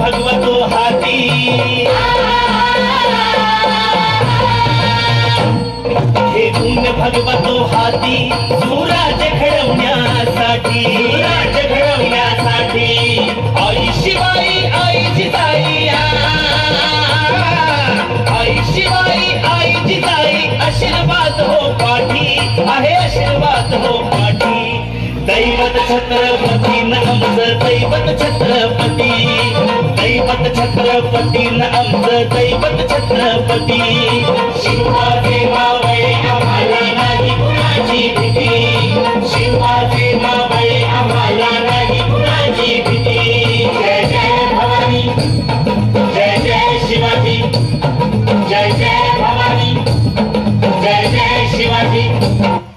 भगवतो हाती. हे गुण घडवण्यासाठी छत्रपती न आमचं दैवत छत्रपती. दैवत छत्रपती न आमचं दैवत छत्रपती. शिवाजी बाबाई आम्हाला नाही कुणाची भीती. शिवाजी बाबाई आम्हाला नाही कुणाची शिवाजी जय जय भवानी शिवाजी.